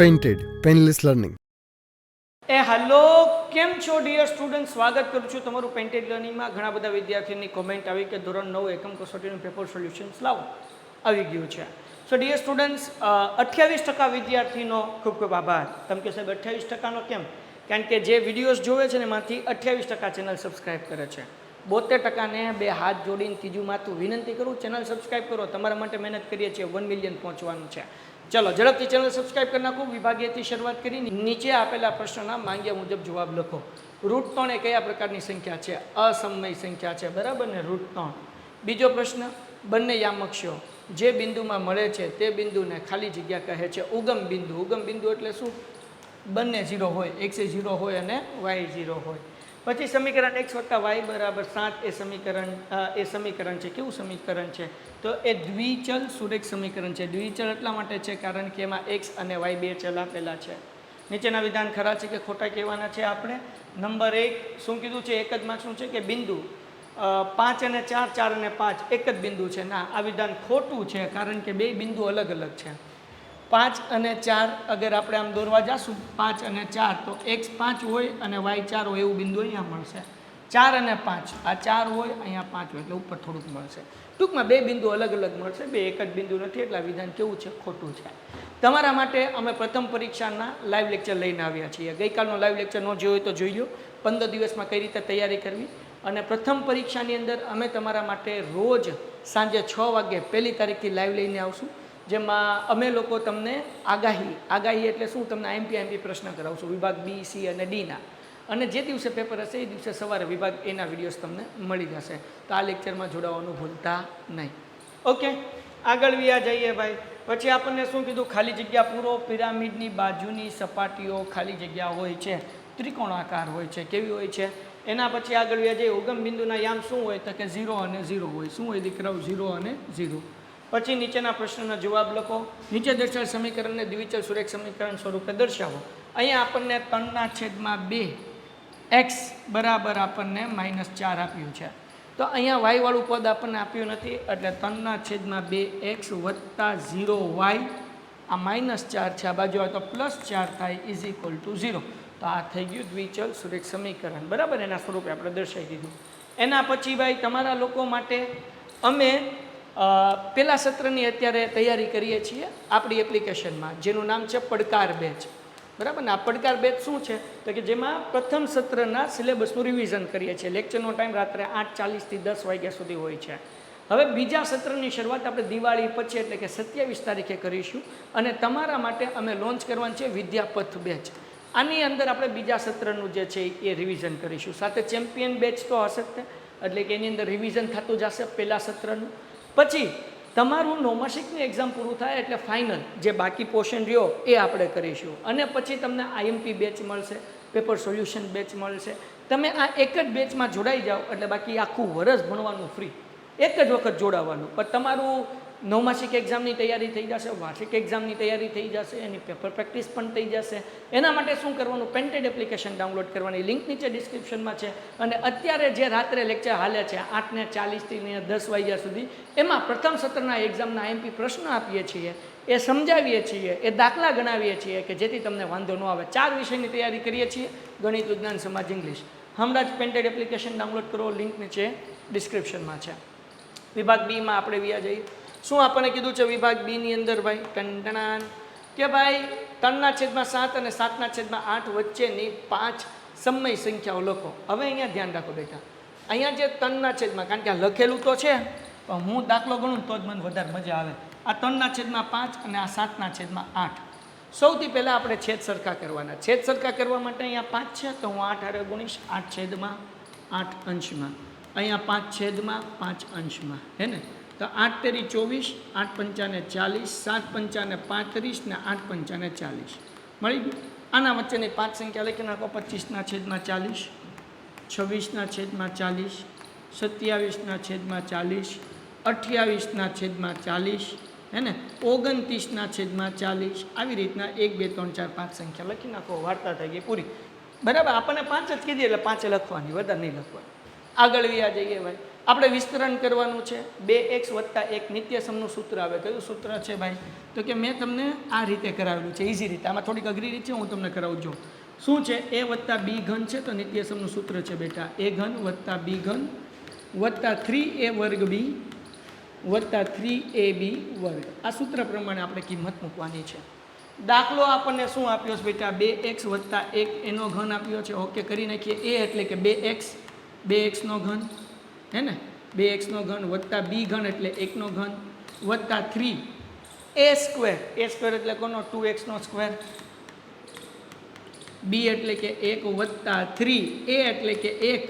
Painted painless learning એ, hello, કેમ છો ડિયર સ્ટુડન્ટ સ્વાગત કરું છું તમારું પેન્ટેડ લર્નિંગમાં ઘણા બધા વિદ્યાર્થીઓની કોમેન્ટ આવી કે ધોરણ નવ એકમ કસોટીનું પેપર સોલ્યુશન્સ લાવો. આવી ગયું છે. સો ડિયર સ્ટુડન્ટ્સ અઠ્યાવીસ ટકા વિદ્યાર્થીનો ખૂબ ખૂબ આભાર. તમે કે સાહેબ, અઠ્યાવીસ ટકાનો કેમ? કારણ કે જે વિડીયોઝ જોવે છે ને, એમાંથી અઠ્યાવીસ ટકા ચેનલ સબસ્ક્રાઈબ કરે છે. બોતેર ટકાને બે હાથ જોડીને ત્રીજું માથું વિનંતી કરું ચેનલ સબસ્ક્રાઈબ કરો. તમારા માટે મહેનત કરીએ છીએ વન મિલિયન પહોંચવાનું છે. ચલો, ઝડપથી ચેનલ સબસ્ક્રાઈબ કરી નાખો, વિભાગીયથી શરૂઆત કરી, નીચે આપેલા પ્રશ્નના માંગ્યા મુજબ જવાબ લખો. રૂટ ત્રણ એ કયા પ્રકારની સંખ્યા છે? અસમય સંખ્યા છે, બરાબર ને? રૂટ ત્રણ. બીજો પ્રશ્ન, બંને યામક્ષો જે બિંદુમાં મળે છે તે બિંદુને ખાલી જગ્યા કહે છે ઉગમ બિંદુ. ઉગમ બિંદુ એટલે શું? બંને ઝીરો હોય એક્સ ઝીરો હોય અને વાય ઝીરો હોય. પછી સમીકરણ એક્સ વત્તા વાય બરાબર સાત એ સમીકરણ એ સમીકરણ છે. કેવું સમીકરણ છે? તો એ દ્વિચલ સુરેખ સમીકરણ છે. દ્વિચલ એટલા માટે છે કારણ કે એમાં એક્સ અને વાય બે ચલ આપેલા છે. નીચેના વિધાન ખરા છે કે ખોટા કહેવાના છે આપણે? નંબર એક, શું કીધું છે? એક જ માર્ક્સનું છે કે બિંદુ? પાંચ અને ચાર ચાર અને પાંચ એક જ બિંદુ છે. ના, આ વિધાન ખોટું છે કારણ કે બે બિંદુ અલગ અલગ છે. પાંચ અને ચાર અગર આપણે આમ દોરવા જશું, પાંચ અને ચાર, તો એક્સ પાંચ હોય અને વાય ચાર હોય એવું બિંદુ અહીંયા મળશે. ચાર અને પાંચ, આ ચાર હોય, અહીંયા પાંચ હોય, એટલે ઉપર થોડુંક મળશે. ટૂંકમાં બે બિંદુ અલગ અલગ મળશે, બે એક જ બિંદુ નથી, એટલે વિધાન કેવું છે? ખોટું છે. તમારા માટે અમે પ્રથમ પરીક્ષાના લાઈવ લેક્ચર લઈને આવ્યા છીએ. ગઈકાલનો લાઈવ લેક્ચર ન જોયો તો જોઈ લો પંદર દિવસમાં કઈ રીતે તૈયારી કરવી? અને પ્રથમ પરીક્ષાની અંદર અમે તમારા માટે રોજ સાંજે છ વાગે પહેલી તારીખથી લાઈવ લઈને આવશું. જેમાં અમે લોકો તમને આગાહી આગાહી એટલે શું? તમને આઈએમપી આઈએમપી પ્રશ્ન કરાવશું વિભાગ બી, સી અને ડીના અને જે દિવસે પેપર હશે, એ દિવસે સવારે વિભાગ એના વિડીયોઝ તમને મળી જશે. તો આ લેક્ચરમાં જોડાવાનું ભૂલતા નહીં. ઓકે આગળ વ્યા જઈએ ભાઈ. પછી આપણને શું કીધું? ખાલી જગ્યા પૂરો, પિરામિડની બાજુની સપાટીઓ ખાલી જગ્યા હોય છે. ત્રિકોણાકાર હોય છે. કેવી હોય છે? એના પછી આગળ વ્યા જઈએ. ઉગમ બિંદુના યામ શું હોય? તો કે ઝીરો અને ઝીરો હોય. શું હોય દીકરાઓ? ઝીરો અને ઝીરો. પછી નીચેના પ્રશ્નનો જવાબ લખો. નીચે દર્શાવેલ સમીકરણને દ્વિચલ સુરેખ સમીકરણ સ્વરૂપે દર્શાવો. અહીંયા આપણને ત્રણના છેદમાં બે એક્સ બરાબર આપણને માઇનસ ચાર આપ્યું છે. તો અહીંયા વાયવાળું પદ આપણને આપ્યું નથી, એટલે ત્રણના છેદમાં બે એક્સ વત્તા ઝીરો વાય, આ માઇનસ ચાર છે, આ બાજુ હોય તો પ્લસ ચાર થાય, ઇઝ ઇક્વલ ટુ ઝીરો. તો આ થઈ ગયું દ્વિચલ સુરેખ સમીકરણ. બરાબર? એના સ્વરૂપે આપણે દર્શાવી દીધું. એના પછી ભાઈ તમારા લોકો માટે અમે પેલા સત્રની અત્યારે તૈયારી કરીએ છીએ આપણી એપ્લિકેશનમાં, જેનું નામ છે પડકાર બેચ. બરાબર ને? આ પડકાર બેચ શું છે? તો કે જેમાં પ્રથમ સત્રના સિલેબસનું રિવિઝન કરીએ છીએ. લેક્ચરનો ટાઈમ રાત્રે આઠ ચાલીસથી દસ વાગ્યા સુધી હોય છે. હવે બીજા સત્રની શરૂઆત આપણે દિવાળી પછી, એટલે કે સત્યાવીસ તારીખે કરીશું. અને તમારા માટે અમે લોન્ચ કરવાનું છે વિદ્યાપથ બેચ. આની અંદર આપણે બીજા સત્રનું જે છે એ રિવિઝન કરીશું. સાથે ચેમ્પિયન બેચ તો હશે જ એટલે કે એની અંદર રિવિઝન થતું જશે પહેલાં સત્રનું. પછી તમારું નોમાસિકની એક્ઝામ પૂરું થાય એટલે ફાઇનલ જે બાકી પોર્શન રહ્યો એ આપણે કરીશું. અને પછી તમને આઈએમપી બેચ મળશે પેપર સોલ્યુશન બેચ મળશે. તમે આ એક જ બેચમાં જોડાઈ જાઓ, એટલે બાકી આખું વરસ ભણવાનું ફ્રી એક જ વખત જોડાવાનું. પણ તમારું નવમાસિક એક્ઝામની તૈયારી થઈ જશે, વાર્ષિક એક્ઝામની તૈયારી થઈ જશે, એની પેપર પ્રેક્ટિસ પણ થઈ જશે. એના માટે શું કરવાનું? પેન્ટેડ એપ્લિકેશન ડાઉનલોડ કરવાની. લિંક નીચે ડિસ્ક્રિપ્શનમાં છે. અને અત્યારે જે રાત્રે લેક્ચર હાલે છે, આઠને ચાલીસથી ને દસ વાગ્યા સુધી, એમાં પ્રથમ સત્રના એક્ઝામના એમપી પ્રશ્ન આપીએ છીએ. એ સમજાવીએ છીએ. એ દાખલા ગણાવીએ છીએ કે જેથી તમને વાંધો ન આવે. ચાર વિષયની તૈયારી કરીએ છીએ. ગણિત, વિજ્ઞાન, સમાજ, ઇંગ્લિશ. હમણાં જ પેન્ટેડ એપ્લિકેશન ડાઉનલોડ કરો. લિંક નીચે ડિસ્ક્રિપ્શનમાં છે. વિભાગ બીમાં આપણે વ્યા જઈએ. શું આપણને કીધું છે વિભાગ બીની અંદર ભાઈ? ટંટણાન કે ભાઈ, ત્રણના છેદમાં સાત અને સાતના છેદમાં આઠ વચ્ચેની પાંચ સમય સંખ્યાઓ લખો. હવે અહીંયા ધ્યાન રાખો બેટા. અહીંયા જે ત્રણના છેદમાં, કારણ કે આ લખેલું તો છે, પણ હું દાખલો ગણું તો જ મને વધારે મજા આવે. આ ત્રણના છેદમાં પાંચ અને આ સાતના છેદમાં આઠ. સૌથી પહેલાં આપણે છેદ સરખા કરવાના. છેદ સરખા કરવા માટે અહીંયા પાંચ છે, તો હું આઠ હારે ગુણીશ. આઠ છેદમાં આઠ અંશમાં. અહીંયા પાંચ છેદમાં પાંચ અંશમાં. હે ને? તો આઠ તેરી ચોવીસ, આઠ પંચાને ચાલીસ, સાત પંચાને પાંત્રીસ ને આઠ પંચાને ચાલીસ. મળી ગયું? આના વચ્ચેની પાંચ સંખ્યા લખી નાખો. પચીસના છેદમાં ચાલીસ, છવ્વીસના છેદમાં ચાલીસ, સત્યાવીસના છેદમાં ચાલીસ, અઠ્યાવીસના છેદમાં ચાલીસ, હે ને? ઓગણત્રીસના છેદમાં ચાલીસ. આવી રીતના એક, બે, ત્રણ, ચાર, પાંચ સંખ્યા લખી નાખો. વાર્તા થઈ ગઈ પૂરી. બરાબર? આપણને પાંચ જ કીધી, એટલે પાંચે લખવાની, વધારે નહીં લખવાની. આગળ વ્યા જઈએ ભાઈ. આપણે વિસ્તરણ કરવાનું છે. બે એક્સ વત્તા એક નિત્યસમનું સૂત્ર આવે. કયું સૂત્ર છે ભાઈ? તો કે મેં તમને આ રીતે કરાવેલું છે ઇઝી રીતે. આમાં થોડીક અઘરી રીત છે હું તમને કરાવું છું. શું છે? એ વત્તા બી ઘન છે તો નિત્યસમનું સૂત્ર છે બેટા. એ ઘન વત્તા બી ઘન વત્તા થ્રી એ વર્ગ બી વત્તા થ્રી એ બી વર્ગ. આ સૂત્ર પ્રમાણે આપણે કિંમત મૂકવાની છે. દાખલો આપણને શું આપ્યો છે બેટા? બે એક્સ વત્તા એક એનો ઘન આપ્યો છે. ઓકે, કરી નાખીએ. એ એટલે કે બે એક્સ, બે એક્સનો ઘન હે ને બે એક્સનો ઘન વત્તા બી ઘન એટલે એકનો ઘન વત્તા three a square a square એટલે કોનો? ટુ એક્સનો સ્ક્વેર બી એટલે કે એક વત્તા થ્રી એ એટલે કે એક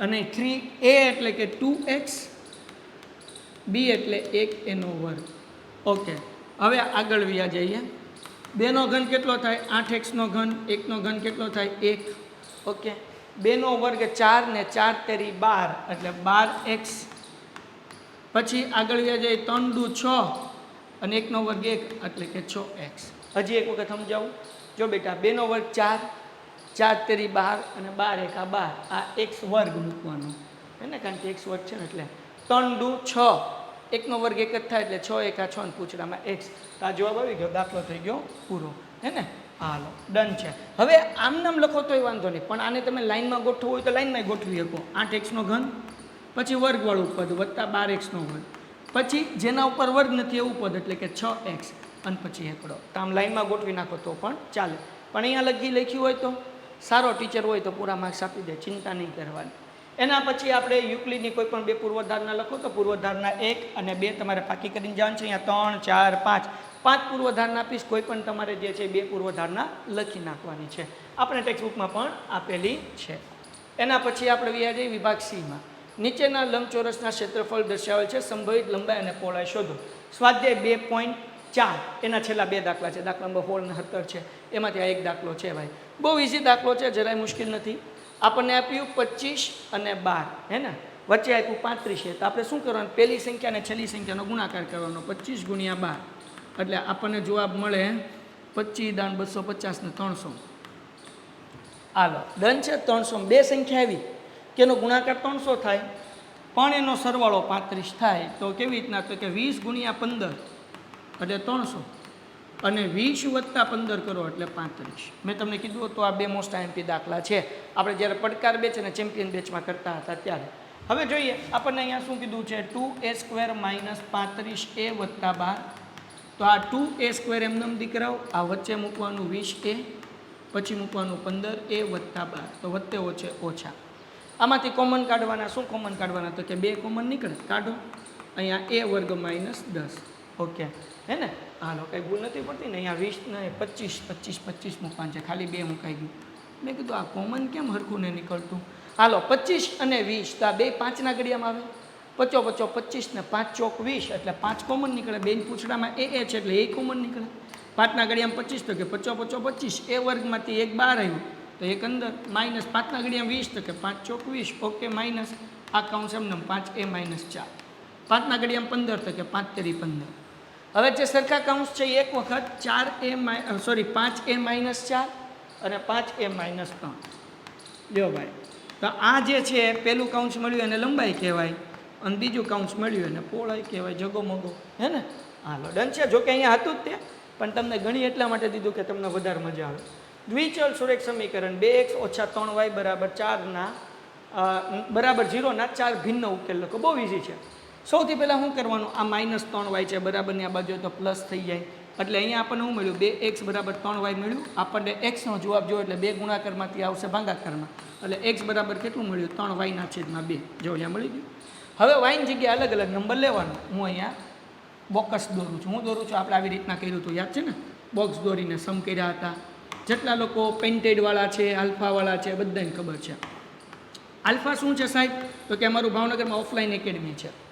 અને થ્રી એ એટલે કે ટુ એક્સ બી એટલે એક એનો વર્ગ. ઓકે હવે આગળ વ્યા જઈએ. બેનો ઘન કેટલો થાય? આઠ એક્સનો ઘન એકનો ઘન કેટલો થાય? એક. ઓકે બેનો વર્ગ ચાર ને ચાર તેરી બાર, એટલે બાર એક્સ. પછી આગળ જઈએ ત્રણ દુ છ અને એકનો વર્ગ એક, એટલે કે છ એક્સ. હજી એક વખત સમજાવું. જો બેટા, બેનો વર્ગ ચાર ચાર તેરી બાર અને બાર એકા બાર, આ એક્સ વર્ગ મૂકવાનો. હે ને કારણ કે એક્સ વર્ગ છે ને એટલે ત્રણ દુ છ. એકનો વર્ગ એક જ થાય એટલે છ, એકા છ ને પૂછડામાં એક્સ. તો આ જવાબ આવી ગયો, દાખલો થઈ ગયો પૂરો. હે ને? હાલો, ડન છે. હવે આમ નામ લખો તોય વાંધો નહીં, પણ આને તમે લાઈનમાં ગોઠવું હોય તો લાઇનમાં ગોઠવી શકો. આઠ એક્સનો ઘન, પછી વર્ગવાળું પદ વત્તા બાર એક્સનો વર્ગ પછી જેના ઉપર વર્ગ નથી એવું પદ, એટલે કે છ એક્સ, અને પછી એકડો તો આમ લાઇનમાં ગોઠવી નાખો તો પણ ચાલે. પણ અહીંયા લખી લખ્યું હોય તો સારો ટીચર હોય તો પૂરા માર્ક્સ આપી દે, ચિંતા નહીં કરવાની. એના પછી આપણે યુક્લિડની કોઈ પણ બે પૂર્વધારના લખો તો પૂર્વધારના એક અને બે તમારે પાકી કરીને જવાનું છે. અહીંયા ત્રણ, ચાર, પાંચ. પાંચ પૂર્વધારના આપીશ. કોઈ પણ તમારે જે છે બે પૂર્વધારના લખી નાખવાની છે. આપણે ટેક્સ્ટબુકમાં પણ આપેલી છે. એના પછી આપણે વ્યા જઈએ વિભાગ સીમાં. નીચેના લંબચોરસના ક્ષેત્રફળ દર્શાવેલ છે. સંભવિત લંબાઈ અને પહોળાઈ શોધો. સ્વાધ્યાય બે પોઈન્ટ ચાર. એના છેલ્લા બે દાખલા છે. દાખલા નંબર સોળ અને સત્તર છે. એમાંથી આ એક દાખલો છે ભાઈ. બહુ ઇઝી દાખલો છે. જરાય મુશ્કેલ નથી. આપણને આપ્યું પચીસ અને બાર, હે ને? વચ્ચે આપ્યું પાંત્રીસ છે. તો આપણે શું કરવાનું? પહેલી સંખ્યા અને છેલ્લી સંખ્યાનો ગુણાકાર કરવાનો. પચીસ ગુણ્યા બાર. એટલે આપણને જવાબ મળે પચીસ દાન બસો પચાસ ને ત્રણસો. હાલો. દન છે? ત્રણસો. બે સંખ્યા આવી. કે એનો ગુણાકાર ત્રણસો થાય, પણ એનો સરવાળો પાંત્રીસ થાય. તો કેવી રીતના? તો કે વીસ ગુણ્યા પંદર. એટલે ત્રણસો. અને વીસ વત્તા પંદર કરો એટલે પાંત્રીસ. મેં તમને કીધું હતું આ બે મોસ્ટ આઈએમપી દાખલા છે. આપણે જ્યારે પડકાર બેચ અને ચેમ્પિયન બેચમાં કરતા હતા ત્યારે. હવે જોઈએ, આપણને અહીંયા શું કીધું છે? ટુ એ સ્ક્વેર માઇનસ પાંત્રીસ એ વત્તા બાર. તો આ ટુ એ સ્ક્વેર એમનેમ દીકરાઓ, આ વચ્ચે મૂકવાનું વીસ એ પછી મૂકવાનું પંદર એ વત્તા બાર. તો વત્તે ઓછે ઓછા. આમાંથી કોમન કાઢવાના, શું કોમન કાઢવાના? તો કે બે કોમન નીકળે. કાઢો. અહીંયા એ વર્ગ માઇનસ દસ. ઓકે. હે ને? હાલો કંઈ ભૂલ નથી પડતી ને અહીંયા વીસ ને પચીસ પચીસ પચીસ મૂકવાનું છે. ખાલી બે મુકાઈ ગયું. મેં કીધું, આ કોમન કેમ હરખું ને નીકળતું? હાલો, પચીસ અને વીસ. તો આ બે પાંચના ઘડિયામાં આવે? પચો પચો, પચીસ ને પાંચ ચોક વીસ. એટલે પાંચ કોમન નીકળે. બેન પૂછડામાં એ એ છે એટલે એ કોમન નીકળે. પાંચના ઘડિયામાં પચીસ તો કે પચો પચો, પચીસ. એ વર્ગમાંથી એક બાર આવ્યું. તો એક અંદર માઇનસ પાંચના ઘડિયામાં વીસ તો કે પાંચ ચોક વીસ. Okay, minus. આ કાઉન્સ એમને પાંચ, એ માઇનસ ચાર. પાંચના ઘડિયામાં પંદર તો કે પાંચ તેરી પંદર. હવે જે સરખા કાઉન્સ છે, એક વખત ચાર એ સોરી પાંચ એ માઇનસ ચાર અને પાંચ એ માઇનસ ત્રણ. લ્યો ભાઈ. તો આ જે છે પહેલું કાઉન્સ મળ્યું એને લંબાઈ કહેવાય અને બીજું કાઉન્સ મળ્યું એને પહોળાઈ કહેવાય જગો મગો હે ને? હાલો ડન છે. જોકે અહીંયા હતું જ તે, પણ તમને ઘણી એટલા માટે દીધું કે તમને વધારે મજા આવે. દ્વિચલ સુરેખ સમીકરણ બે એક્સ ઓછા ત્રણ વાય બરાબર ચારના બરાબર ઝીરોના ચાર ભિન્ન ઉકેલ લખો. બહુ ઇઝી છે. સૌથી પહેલાં શું કરવાનું? આ માઇનસ ત્રણ વાય છે, બરાબરની આ બાજુ તો પ્લસ થઈ જાય. એટલે અહીંયા આપણને શું મળ્યું? બે એક્સ બરાબર ત્રણ વાય મળ્યું. આપણને એક્સનો જવાબ જો એટલે બે ગુણાકારમાંથી આવશે ભાંગાકારમાં. એટલે એક્સ બરાબર કેટલું મળ્યું? ત્રણ વાયના છેદમાં બે. જો અહીંયા મળી ગયું. હવે વાયની જગ્યાએ અલગ અલગ નંબર લેવાનો. હું અહીંયા બોક્સ દોરું છું. હું દોરું છું, આપણે આવી રીતના કર્યું હતું. યાદ છે ને? બોક્સ દોરીને સમ કર્યા હતા. જેટલા લોકો પેન્ટેડવાળા છે, આલ્ફાવાળા છે, બધાને ખબર છે. આલ્ફા શું છે સાહેબ? તો કે અમારું ભાવનગરમાં ઓફલાઈન એકેડમી છે.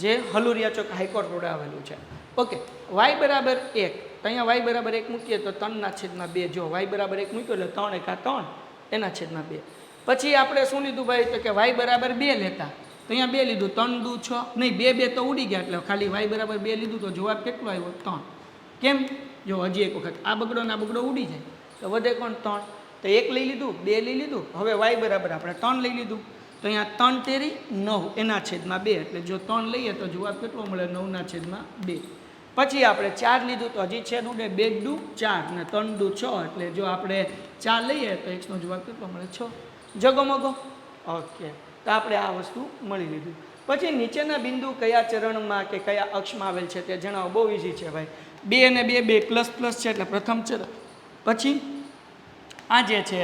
જે હલુરિયા ચોક હાઈકોર્ટ રોડે આવેલું છે. ઓકે વાય બરાબર એક. તો અહીંયા વાય બરાબર એક મૂકીએ તો ત્રણના છેદમાં બે. જો વાય બરાબર એક મૂક્યો એટલે ત્રણ એકા ત્રણ, એના છેદમાં બે. પછી આપણે શું લીધું ભાઈ? તો કે વાય બરાબર બે લેતા. તો અહીંયા બે લીધું. ત્રણ દુ છ. નહીં, બે બે તો ઉડી ગયા એટલે ખાલી વાય બરાબર બે લીધું તો જવાબ કેટલો આવ્યો? ત્રણ. કેમ? જો હજી એક વખત. આ બગડો ને આ બગડો ઉડી જાય. તો વધે કોણ? ત્રણ. તો એક લઈ લીધું, બે લઈ લીધું. હવે વાય બરાબર આપણે ત્રણ લઈ લીધું. તો અહીંયા ત્રણ તેરી, નવ, એના છેદમાં બે. એટલે જો ત્રણ લઈએ તો જવાબ કેટલો મળે? નવના છેદમાં બે. પછી આપણે ચાર લીધું તો હજી છેદ ઉડે બે દુ ચાર ને ત્રણ દુ છ. એટલે જો આપણે ચાર લઈએ તો એક્સનો જવાબ કેટલો મળે? છ. જગો મગો? ઓકે. તો આપણે આ વસ્તુ મળી લીધું. પછી નીચેના બિંદુ કયા ચરણમાં કે કયા અક્ષમાં આવેલ છે તે જણાવો? બહુ ઇઝી છે ભાઈ. બે અને બે બે પ્લસ પ્લસ છે એટલે પ્રથમ ચરણ. પછી આ જે છે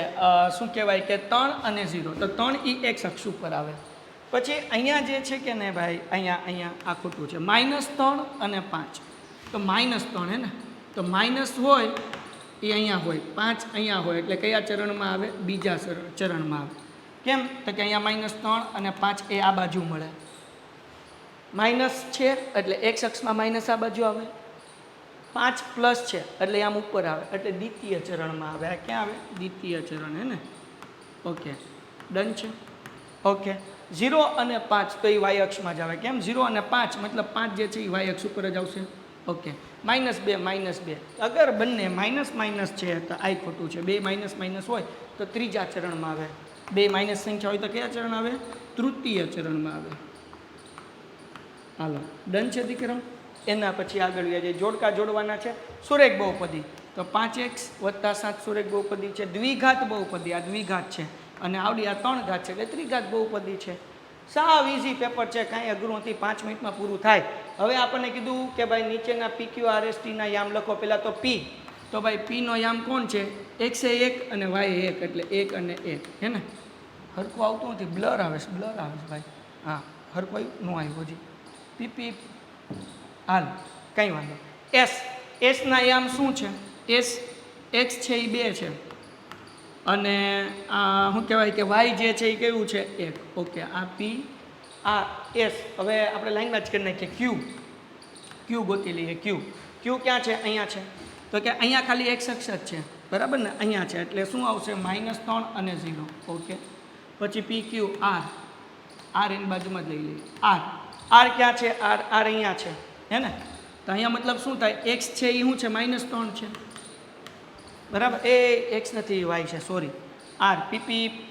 શું કહેવાય કે ત્રણ અને ઝીરો. તો ત્રણ એ એક્સ અક્ષ ઉપર આવે. પછી અહીંયા જે છે કે ને ભાઈ, અહીંયા અહીંયા આ ખોટું છે. માઇનસ ત્રણ અને પાંચ. તો માઇનસ ત્રણ હે ને? તો માઇનસ હોય એ અહીંયા હોય. પાંચ અહીંયા હોય એટલે કયા ચરણમાં આવે? બીજા ચરણ ચરણમાં આવે. કેમ? તો કે અહીંયા માઇનસ ત્રણ અને પાંચ એ આ બાજુ મળે. માઇનસ છે એટલે એક શખ્સમાં માઇનસ આ બાજુ આવે. પાંચ પ્લસ છે, એટલે આમ ઉપર આવે. એટલે દ્વિતીય ચરણમાં આવે. આ ક્યાં આવે? દ્વિતીય ચરણ, હે ને? ઓકે. ડન છે? ઓકે. ઝીરો અને પાંચ, તો એ વાય જ આવે. કેમ? ઝીરો અને પાંચ, મતલબ પાંચ જે છે એ વાય અક્ષ ઉપર જ આવશે. ઓકે. માઇનસ બે માઇનસ બે. અગર બંને માઇનસ માઇનસ છે, તો આ ખોટું છે. બે માઇનસ માઇનસ હોય, તો ત્રીજા ચરણમાં આવે. બે માઇનસ સંખ્યા હોય, તો કયા ચરણ આવે? તૃતીય ચરણમાં આવે. હાલો. ડન છે દીકરા એના પછી આગળ વ્યા જોડકા જોડવાના છે. સુરેખ બહુપદી. તો પાંચ એક્સ વત્તા સાત સુરેખ બહુપદી છે. દ્વિઘાત બહુપદી. આ દ્વિઘાત છે. અને આવડી આ ત્રણ ઘાત છે. એટલે ત્રિઘાત બહુપદી છે. સાવ ઇઝી પેપર છે. કાંઈ અઘરું નથી પાંચ મિનિટમાં પૂરું થાય. હવે આપણને કીધું કે ભાઈ નીચેના પી ક્યુ આર એસ યામ લખો. પહેલાં તો પી તો ભાઈ પીનો યામ કોણ છે? એક્સે એક અને વાય એક. એટલે એક અને એક. હે ને? હરકું આવતું નથી. બ્લર આવે છે. બ્લર આવે છે ભાઈ. હા. હરકું આવ્યું. નો આવ્યું હજી. પીપી હાલ, કંઈ વાંધો એસ એસના યામ શું છે? એસ એક્સ છે એ બે છે. અને આ શું કહેવાય કે વાય જે છે એ કેવું છે? એક. ઓકે, આ પી આ એસ હવે આપણે લાઈનમાં જ કરી નાખીએ. ક્યુ ક્યુ ગોતી લઈએ ક્યુ ક્યુ ક્યાં છે? અહીંયા છે. તો કે અહીંયા ખાલી એક્સ અક્ષ જ છે. બરાબર ને? અહીંયા છે. એટલે શું આવશે? માઇનસ ત્રણ અને ઝીરો. ઓકે. પછી પી ક્યુ આર આર એની બાજુમાં જ લઈ લઈએ. આર આર ક્યાં છે? આર આર અહીંયા છે. હે ને? તો અહીંયા મતલબ શું થાય? એક્સ છે એ શું છે? માઇનસ ત્રણ છે. બરાબર? એ એક્સ નથી વાય છે. Sorry R PP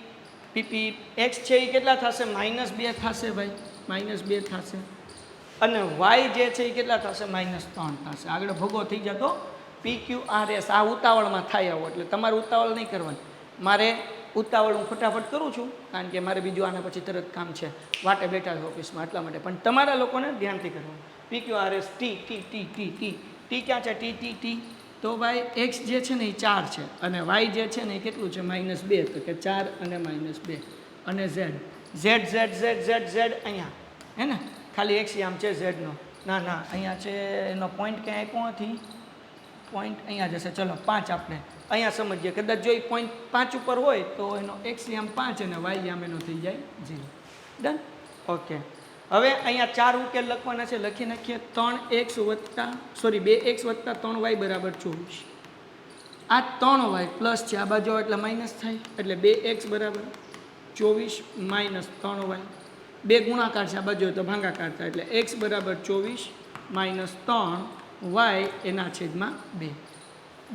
PP x છે એ કેટલા થશે? માઇનસ બે થશે ભાઈ. માઇનસ બે થશે. અને વાય જે છે એ કેટલા થશે? માઇનસ ત્રણ થશે. આગળ ભોગો થઈ જતો. પી ક્યુ આર એસ આ ઉતાવળમાં થાય આવો, એટલે તમારે ઉતાવળ નહીં કરવાની. મારે ઉતાવળ હું ફટાફટ કરું છું, કારણ કે મારે બીજું આના પછી તરત કામ છે. વાટે બેઠા છે ઓફિસમાં એટલા માટે. પણ તમારા લોકોને ધ્યાનથી કરવાનું. P Q R S, T T T T T. T ક્યાં છે? T T T. તો ભાઈ, એક્સ જે છે ને એ ચાર છે. અને વાય જે છે ને એ કેટલું છે? માઇનસ બે. તો કે ચાર અને માઇનસ બે. અને Z. Z Z Z Z Z અહીંયા. હે ને? ખાલી એક્સ આમ છે ઝેડનો. ના ના, અહીંયા છે, એનો પોઈન્ટ ક્યાં આપ્યો નથી પોઈન્ટ અહીંયા જશે. ચલો, પાંચ આપણે. અહીંયા સમજીએ કદાચ જો એ પોઈન્ટ પાંચ ઉપર હોય, તો એનો એક્સ આમ પાંચ અને વાય આમ એનો થઈ જાય ઝીરો. ડન ઓકે હવે અહીંયા ચાર ઉકેલ લખવાના છે. લખી નાખીએ. ત્રણ એક્સ વત્તા સોરી બે એક્સ વત્તા ત્રણ વાય બરાબર ચોવીસ. આ ત્રણ વાય પ્લસ છે. આ બાજુ એટલે માઇનસ થાય. એટલે બે એક્સ બરાબર ચોવીસ માઇનસ ત્રણ વાય. બે ગુણાકાર છે. આ બાજુ તો ભાંગાકાર થાય. એટલે એક્સ બરાબર ચોવીસ માઇનસ ત્રણ વાય એના છેદમાં બે.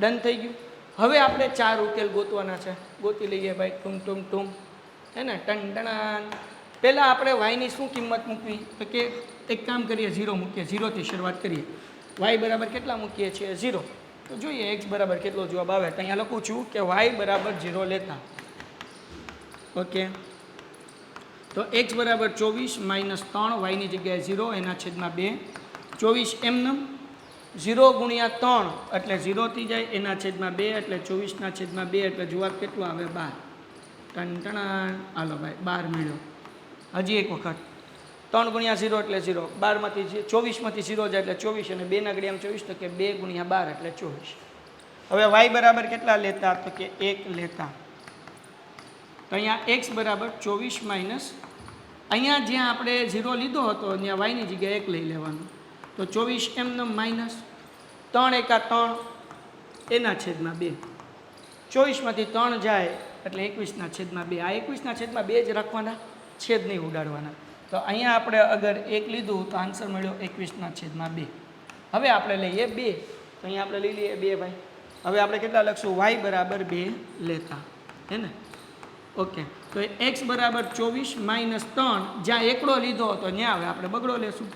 ડન થઈ ગયું. હવે આપણે ચાર ઉકેલ ગોતવાના છે. ગોતી લઈએ ભાઈ. ટુમ ટુમ ટુમ. હે ને? ટન ટણાન. પહેલાં આપણે વાયની શું કિંમત મૂકવી? તો કે એક કામ કરીએ, ઝીરો મૂકીએ. ઝીરોથી શરૂઆત કરીએ. વાય બરાબર કેટલા મૂકીએ છીએ? ઝીરો. તો જોઈએ એક્સ બરાબર કેટલો જવાબ આવે. તો અહીંયા લખું છું કે વાય બરાબર ઝીરો લેતા. ઓકે. તો એક્સ બરાબર ચોવીસ માઇનસ ત્રણ વાયની જગ્યાએ ઝીરો, એના છેદમાં બે. ચોવીસ એમનમ ઝીરો ગુણ્યા ત્રણ એટલે ઝીરો થઈ જાય. એના છેદમાં બે એટલે ચોવીસના છેદમાં બે એટલે જવાબ કેટલો આવે? બાર. ટન ટણાણ હાલો ભાઈ, બાર મળ્યો. હજી એક વખત. ત્રણ ગુણ્યા ઝીરો એટલે ઝીરો. બારમાંથી ચોવીસમાંથી ઝીરો જાય એટલે ચોવીસ અને બેના ઘડિયામાં ચોવીસ તો કે બે ગુણ્યા બાર એટલે ચોવીસ. હવે વાય બરાબર કેટલા લેતા તો કે એક લેતા? તો અહીંયા એક્સ બરાબર ચોવીસ માઇનસ, અહીંયા જ્યાં આપણે ઝીરો લીધો હતો ત્યાં વાયની જગ્યાએ એક લઈ લેવાનું. તો ચોવીસ એમનો માઇનસ ત્રણ એકા ત્રણ, એના છેદમાં બે. ચોવીસમાંથી ત્રણ જાય એટલે એકવીસના છેદમાં બે. આ એકવીસના છેદમાં બે જ રાખવાના? છેદ નહીં ઉડાડવાના. તો અહીંયા આપણે અગર એક લીધું તો આન્સર મળ્યો એકવીસના છેદમાં બે. હવે આપણે લઈએ બે. તો અહીંયા આપણે લઈ લઈએ બે ભાઈ. હવે આપણે કેટલા લખશું? વાય બરાબર બે લેતા. હે ને? ઓકે. તો એક્સ બરાબર ચોવીસ માઇનસ ત્રણ, જ્યાં એકડો લીધો હતો, ત્યાં હવે આપણે બગડો લેશું.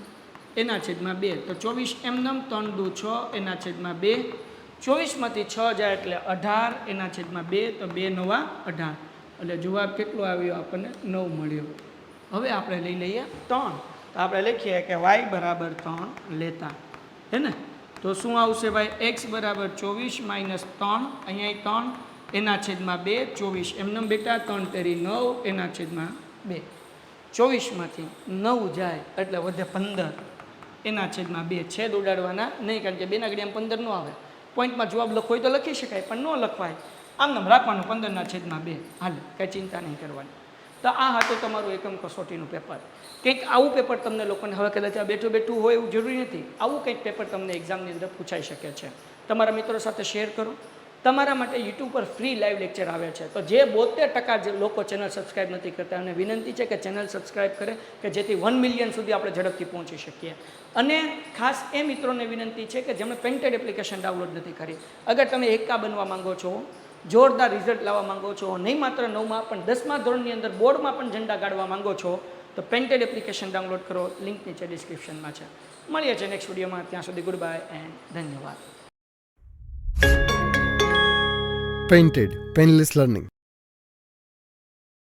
એના છેદમાં બે. તો ચોવીસ એમનમ ત્રણ દુ છ, એના છેદમાં બે. ચોવીસમાંથી છ જાય એટલે અઢાર, એના છેદમાં બે. તો બે નવા અઢાર. એટલે જવાબ કેટલો આવ્યો આપણને? નવ મળ્યો. હવે આપણે લઈ લઈએ ત્રણ. તો આપણે લખીએ કે વાય બરાબર ત્રણ લેતા. હે ને? તો શું આવશે ભાઈ? એક્સ બરાબર ચોવીસ માઇનસ ત્રણ. અહીંયા ત્રણ. એના છેદમાં બે, ચોવીસ. એમને બેટા ત્રણ તેરી નવ, એના છેદમાં બે. ચોવીસમાંથી નવ જાય એટલે વધે પંદર. એના છેદમાં બે. છેદ ઉડાડવાના નહીં, કારણ કે બેના ઘડિયામાં પંદર ન આવે. પોઈન્ટમાં જવાબ લખો હોય તો લખી શકાય, પણ ન લખવાય. આમ નામ રાખવાનું પંદરના છેદમાં બે. હાલ, કાંઈ ચિંતા નહીં કરવાની. તો આ હતું તમારું એકમ કસોટીનું પેપર. કંઈક આવું પેપર તમને લોકોને હવે કદાચ આ બેઠું બેઠું હોય એવું જરૂરી નથી. આવું કંઈક પેપર તમને એક્ઝામની અંદર પૂછાઈ શકે છે. તમારા મિત્રો સાથે શેર કરો. તમારા માટે યુટ્યુબ પર ફ્રી લાઈવ લેક્ચર આવે છે. તો જે બોતેર ટકા જે લોકો ચેનલ સબસ્ક્રાઈબ નથી કરતા અને વિનંતી છે કે ચેનલ સબસ્ક્રાઈબ કરે, કે જેથી વન મિલિયન સુધી આપણે ઝડપથી પહોંચી શકીએ. અને ખાસ એ મિત્રોને વિનંતી છે કે જેમણે પેન્ટેડ એપ્લિકેશન ડાઉનલોડ નથી કરી. અગર તમે એકા બનવા માંગો છો જોરદાર રિઝલ્ટ લાવવા માંગો છો. નહીં માત્ર નવમાં, પણ દસમા ધોરણની અંદર બોર્ડમાં પણ ઝંડા ગાળવા માંગો છો. તો પેન્ટેડ એપ્લિકેશન ડાઉનલોડ કરો. લિંક નીચે ડિસ્ક્રિપ્શનમાં છે. મળીએ છીએ નેક્સ્ટ વિડીયોમાં ત્યાં સુધી ગુડ બાય એન્ડ ધન્યવાદ. Painted painless Learning.